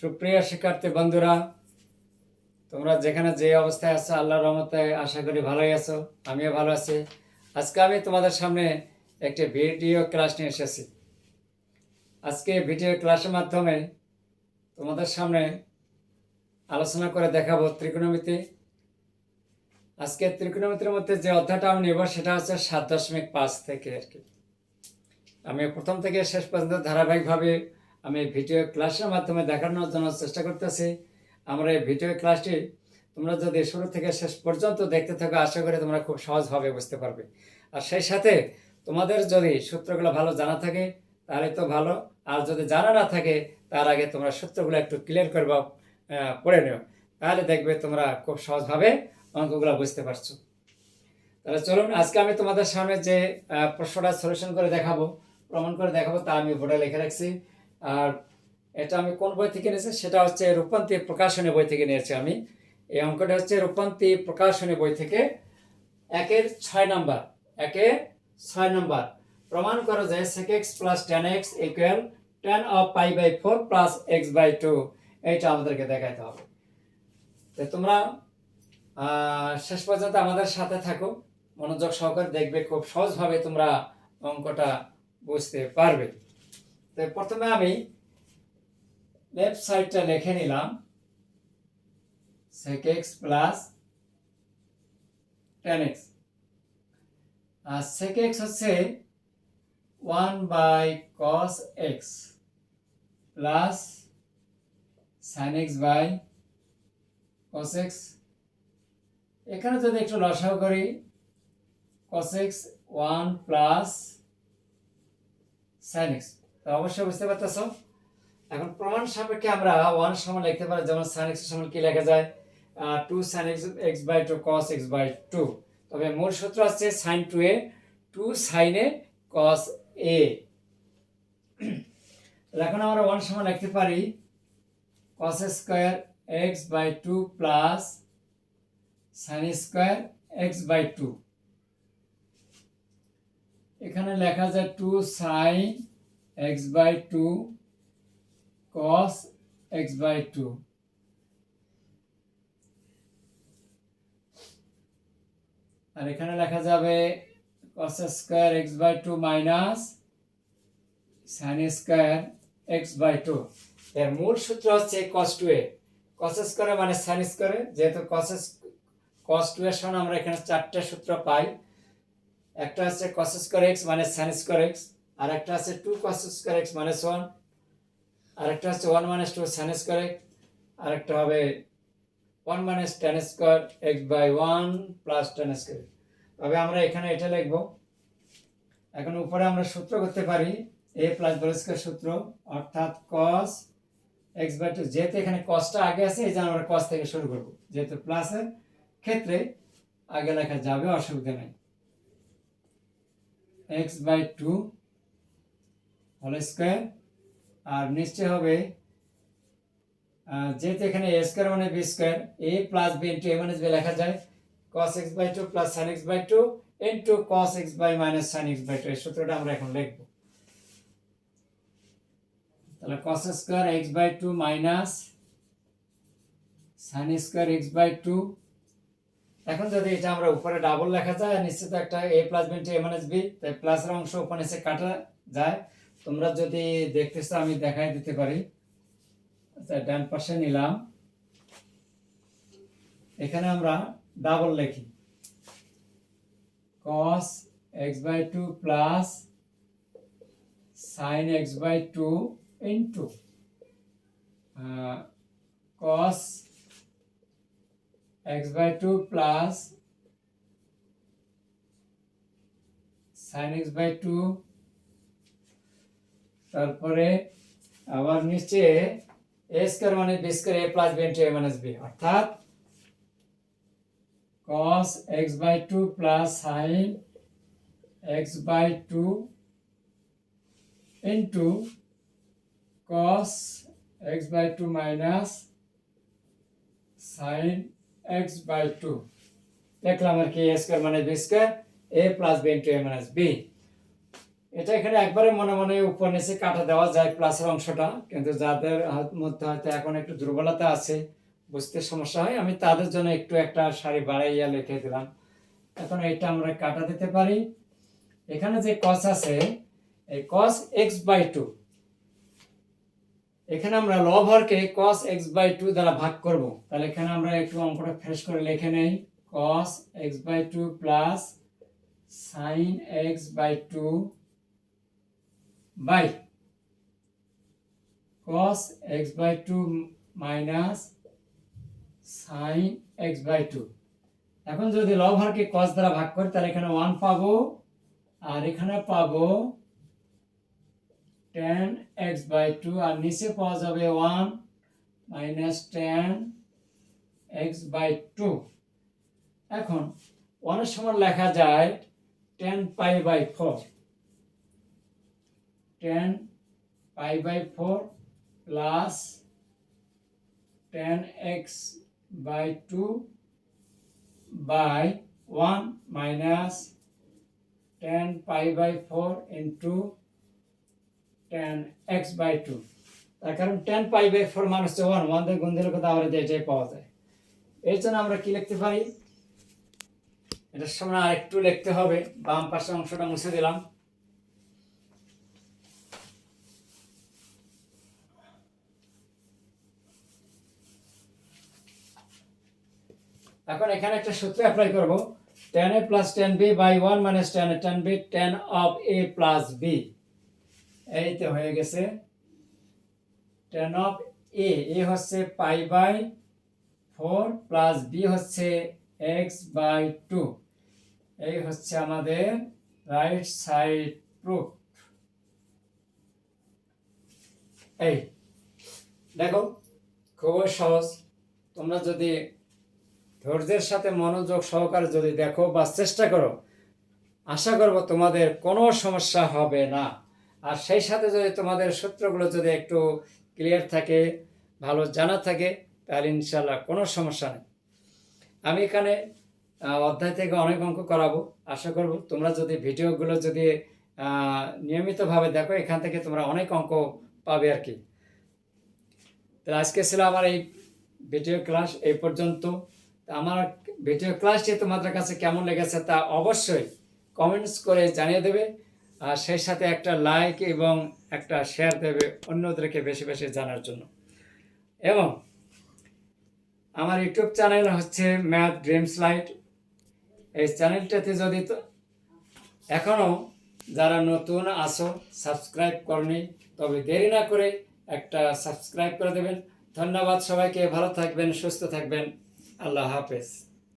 সুপ্রিয় শিক্ষার্থী বন্ধুরা, তোমরা যেখানে যে অবস্থায় আছো, আল্লাহর রহমতে আশা করি ভালোই আছো, আমিও ভালো আছি। আজকে আমি তোমাদের সামনে একটি ভিডিও ক্লাস নিয়ে এসেছি। আজকে ভিডিও ক্লাসের মাধ্যমে তোমাদের সামনে আলোচনা করে দেখাবো ত্রিকোণমিতি। আজকে ত্রিকোণমিতির মধ্যে যে অধ্যায়টা আমি নেব, সেটা হচ্ছে সাত দশমিক পাঁচ থেকে আর কি। আমি প্রথম থেকে শেষ পর্যন্ত ধারাবাহিকভাবে আমি ভিডিও ক্লাসের মাধ্যমে দেখানোর জন্য চেষ্টা করতেছি। আমরা এই ভিডিও ক্লাসটি তোমরা যদি শুরু থেকে শেষ পর্যন্ত দেখতে থাকো, আশা করি তোমরা খুব সহজভাবে বুঝতে পারবে। আর সেই সাথে তোমাদের যদি সূত্রগুলো ভালো জানা থাকে, তাহলে তো ভালো। আর যদি জানা না থাকে, তার আগে তোমরা সূত্রগুলো একটু ক্লিয়ার করবা পড়ে নিও। তাহলে দেখবে তোমরা খুব সহজভাবে অঙ্কগুলো বুঝতে পারছ। তাহলে চলুন, আজকে আমি তোমাদের সামনে যে প্রশ্নটা সলিউশন করে দেখাবো, প্রমাণ করে দেখাবো, তা আমি বোর্ডে লিখে রাখছি। আর এটা আমি কোন বই থেকে নিয়েছি সেটা হচ্ছে রূপান্তি প্রকাশনী বই থেকে নিয়েছি আমি। এই অঙ্কটা হচ্ছে রূপান্তি প্রকাশনী বই থেকে একের ছয় নাম্বার, একে ছয় নাম্বার। প্রমাণ করো যে sec x plus tan x equal tan of pi by four plus x by two এইটা আমাদেরকে দেখাইতে হবে। তো তোমরা শেষ পর্যন্ত আমাদের সাথে থাকো। মনোযোগ সহকারে দেখবে খুব সহজভাবে তোমরা অঙ্কটা বুঝতে পারবে। প্রথমে আমি লেফট সাইডটা লিখে নিলাম sec x plus tan x আর sec x হচ্ছে one by cos x plus sine x by cos x এখানে যদি একটু লসাও করি cos x one plus sine x অবশ্যই বুঝতে পারতেছ? এখন প্রমাণ সাপেক্ষে আমরা ওয়ান সমান লিখতে পারি, যেমন সাইন এক্স সমান কি লেখা যায়? Two sine x x by two cos x by two তবে মূল সূত্র হচ্ছে সাইন টু এ টু সাইনে কস এ এখন আমরা ওয়ান সমান লিখতে পারি cos square x by two plus sine square x by two এখানে লেখা যায় two sine x by two cos x by 2 আর এখানে লেখা যাবে cos square x by 2 minus sin square x by 2 এর মূল সূত্র হচ্ছে cos 2a cos স্কয়ার মানে sin স্কয়ার যেহেতু cos cos 2 এর সমান আমরা এখানে চারটা সূত্র পাই। একটা হচ্ছে cos স্কয়ার x মানে sin স্কয়ার x আর একটা আছে 2 cos স্কয়ার x মানে 1 আরেকটা হচ্ছে one minus two sine square x আরেকটা হবে one minus tan square x by one plus tan square তবে আমরা এখানে এটা লিখব। এখন উপরে আমরা সূত্র করতে পারি এ প্লাস বল স্কোয়ার সূত্র, অর্থাৎ কস এক্স বাই টু যেহেতু এখানে কসটা আগে আছে, এই জন্য আমরা কস থেকে শুরু করব। যেহেতু প্লাসের ক্ষেত্রে আগে লেখা যাবে, অসুবিধা নেই। X by two whole square আর নিশ্চয় হবে যেহেতু এখানে এ স্কোয়ার মানে B square A plus B into A minus B লেখা যায়। cos x by two plus sine x by two into cos x by minus sine x by two এই সূত্রটা আমরা এখন লিখব। তাহলে cos square x by two minus sine square x by two এখন যদি এটা আমরা উপরে ডাবল লেখা যায়, নিশ্চিত একটা A plus B into A minus B তাই প্লাসের অংশ উপরে এসে কাটা যায়। তোমরা যদি দেখতেছো আমি দেখাই দিতে পারি। আচ্ছা ডান পাশে নিলাম। এখানে আমরা ডাবল লিখি। x by 2 plus sin x by 2 into uh, cos x by 2 plus sin x by 2 তারপরে আবার নিচে এ স্কোয়ার মানে B square A plus B into A minus B অর্থাৎ cos x by 2 plus sin x by 2 into cos x by 2 minus sin x by 2 দেখলাম আর কি A square মানে B square A plus B into A minus B এটা এখানে একবারে মনে মনে উপর নিচে কাটা দেওয়া যায় প্লাসের অংশটা, কিন্তু যাদের মধ্যে হয়তো এখন একটু দুর্বলতা আছে, বুঝতে সমস্যা হয়। আমি তাদের জন্য একটু একটা শাড়ি বাড়াইয়া লিখে দিলাম। এখন এটা আমরা কাটা দিতে পারি। এখানে যে কস আছে, এই কস এক্স বাই টু এখানে আমরা লব হরকে কস এক্স বাই টু দ্বারা ভাগ করব। তাহলে এখানে আমরা একটু অঙ্কটা ফ্রেশ করে লিখে নেই। Cos x by two plus sine x by two by. cos x by 2 minus sin x by 2 এখন যদি লব হরকে cos দ্বারা ভাগ করি, তাহলে এখানে 1 পাবো, আর এখানে পাবো tan x by 2 আর নিচে পাওয়া যাবে 1 মাইনাস tan x by 2 এখন 1 এর সমান লেখা যায় tan pi by 4 tan pi by 4 plus tan x by 2 by 1 minus tan pi by 4 into tan x by 2 তার কারণ tan pi by 4 মান হচ্ছে 1 1 দিয়ে গুণ দিলে আবার এটাই পাওয়া যায়। এর জন্য আমরা কি লিখতে পারি? এটার সামনে আর একটু লিখতে হবে, বাম পাশের অংশটা মুছে দিলাম। এখন এখানে একটা সূত্র অ্যাপ্লাই করব। Tan A plus tan B by one minus tan tan B tan of A plus B এইতে হয়ে গেছে। টেন অফ এ এ হচ্ছে pi by four plus B হচ্ছে এক্স বাই টু এই হচ্ছে আমাদের রাইট সাইড প্রুফ এই, দেখো, খুবই সহজ। তোমরা যদি ধৈর্যের সাথে মনোযোগ সহকারে যদি দেখো বা চেষ্টা করো, আশা করব তোমাদের কোনো সমস্যা হবে না। আর সেই সাথে যদি তোমাদের সূত্রগুলো যদি একটু ক্লিয়ার থাকে, ভালো জানা থাকে, তাহলে ইনশাল্লাহ কোনো সমস্যা নেই। আমি এখানে অধ্যায় থেকে অনেক অঙ্ক করাবো। আশা করব তোমরা যদি ভিডিওগুলো যদি নিয়মিতভাবে দেখো, এখান থেকে তোমরা অনেক অঙ্ক পাবে আর কি। তো আজকে ছিল আমার এই ভিডিও ক্লাস এই পর্যন্ত। আমার ভিডিও ক্লাসটি তোমাদের কাছে কেমন লেগেছে তা অবশ্যই কমেন্টস করে জানিয়ে দেবে। আর সেই সাথে একটা লাইক এবং একটা শেয়ার দেবে অন্যদেরকে বেশি বেশি জানার জন্য। এবং আমার ইউটিউব চ্যানেল হচ্ছে ম্যাথ ড্রিমস লাইট এই চ্যানেলটাতে যদি তো এখনও যারা নতুন আসো সাবস্ক্রাইব করনি, তবে দেরি না করে একটা সাবস্ক্রাইব করে দেবেন। ধন্যবাদ সবাইকে, ভালো থাকবেন, সুস্থ থাকবেন। আল্লাহ হাফেজ।